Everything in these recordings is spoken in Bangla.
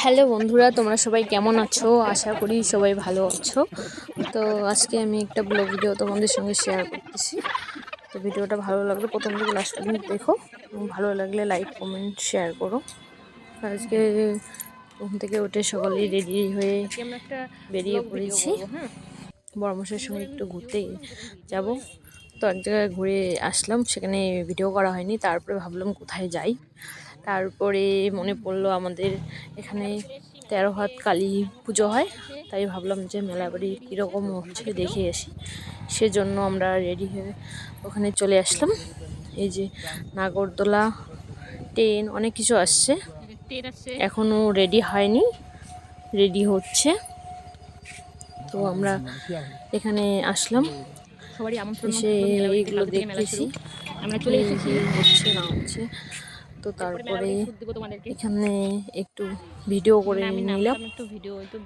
হ্যালো বন্ধুরা তোমরা সবাই কেমন আছো? আশা করি সবাই ভালো আছো। তো আজকে আমি একটা ব্লগ ভিডিও তোমাদের সঙ্গে শেয়ার করতেছি। তো ভিডিওটা ভালো লাগলে প্রথম থেকে লাস্ট পর্যন্ত দেখো। ভালো লাগলে লাইক কমেন্ট শেয়ার করো। আজকে ঘুম থেকে উঠে সকালেই রেডি হয়ে বেরিয়ে পড়েছি। বড়মশের সঙ্গে একটু ঘুরতে যাব। তো এক জায়গায় ঘুরে আসলাম সেখানে ভিডিও করা হয়নি। তারপরে ভাবলাম কোথায় যাই। তারপরে মনে পড়ল আমাদের এখানে তেরো হাত কালী পুজো হয় তাই ভাবলাম যে মেলা বাড়ি কীরকম হচ্ছে দেখে আসি। সেজন্য আমরা রেডি হয়ে ওখানে চলে আসলাম। এই যে নাগরদোলা ট্রেন অনেক কিছু আসছে। এখনও রেডি হয়নি রেডি হচ্ছে। তো আমরা এখানে আসলাম। এসে এইগুলো দেখতেছি। আমরা চলে এসেছি। হচ্ছে না হচ্ছে। তো তারপরে এখানে একটু ভিডিও করে আমি নিলাম।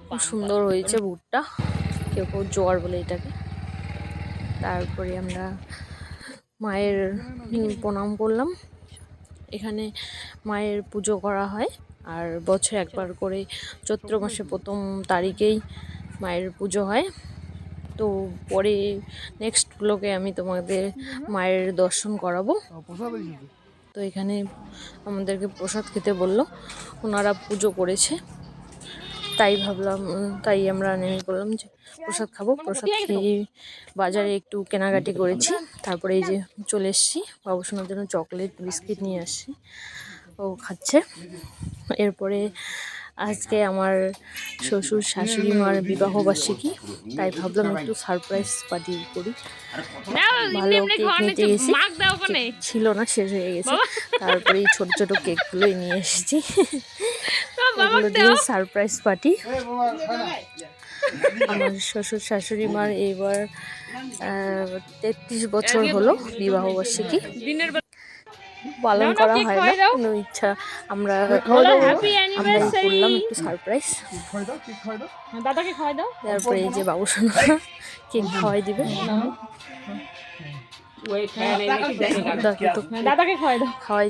খুব সুন্দর হয়েছে ভুট্টা কেউ কেউ জোয়ার বলে এটাকে। তারপরে আমরা মায়ের প্রণাম করলাম। এখানে মায়ের পুজো করা হয়। আর বছরে একবার করে চৈত্র মাসে প্রথম তারিখেই মায়ের পুজো হয়। তো পরে নেক্সট ব্লগে আমি তোমাদের মায়ের দর্শন করাবো। তো এখানে আমাদেরকে প্রসাদ খেতে বলল। ওনারা পুজো করেছে। তাই ভাবলাম, তাই আমরা নেমে পড়লাম যে প্রসাদ খাব। প্রসাদ খেয়ে বাজারে একটু কেনাকাটি করেছি। তারপরে এই যে চলে এসেছি। বাবুসোনার জন্য চকলেট, বিস্কিট নিয়ে আসছি। ও খাচ্ছে। এরপরে আজকে আমার শ্বশুর শাশুড়ি মার বিবাহ বার্ষিকী তাই ভাবলাম একটু সারপ্রাইজ পার্টি করি। ভালো কেক নিতে গেছি ছিল না শেষ হয়ে গেছে। তারপরে এই ছোট ছোট কেকগুলোই নিয়ে এসেছি। এগুলো দিয়ে সারপ্রাইজ পার্টি আমার শ্বশুর শাশুড়ি মার এবার তেত্রিশ বছর হলো বিবাহ বার্ষিকী। দিনের পালন করা হয় না কোনো ইচ্ছা। আমরা হ্যাপি আমরাই করলাম একটু সারপ্রাইজ দাদাকে খাওয়াই দাও। তারপরে এই যে বাবু সোনা কেক খাওয়াই দিবে। দাদাকে খাওয়াই দাও। খাওয়াই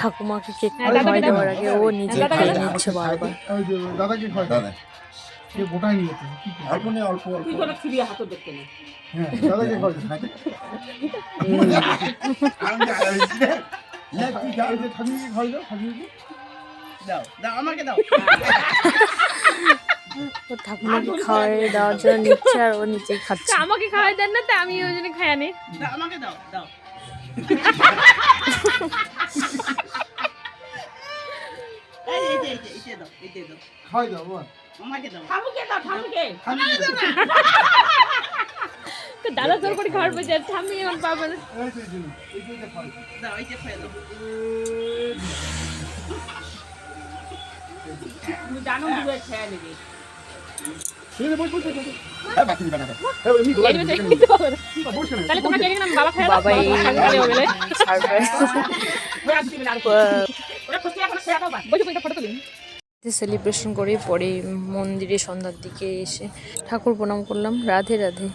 ঠাকুমাকে কেক হ্যাঁ, খাওয়াই দাও। দেওয়ার আগে ও নিজে খেয়ে নিচ্ছে বারবার। দাদাকে খাওয়াই দাদা। সে গোটাই নিয়ে যেতে অল্প নেই অল্প অল্প। হ্যাঁ খাওয়াই আমি জায়গা দিচ্ছি রে। নে, তুই যা। এই যে ঠাকুরকে খাওয়াই দাও ঠাকুমাকে খাওয়াই দেওয়ার জন্য নিচ্ছে আর ও নিজেই খাচ্ছে। আমাকে খাওয়াই দেন না তা আমি ওই জন্য খাই আনি খাওয়াই দাও যে খাওয়াই দাও। তো। এমনি। খেতে পাবে না। বস কেন? তাহলে তোমাকে এখানে বাবা খাই বাবা সেলিব্রেশন করে পরে মন্দিরে সন্ধ্যার দিকে এসে ঠাকুর প্রণাম করলাম। রাধে রাধে।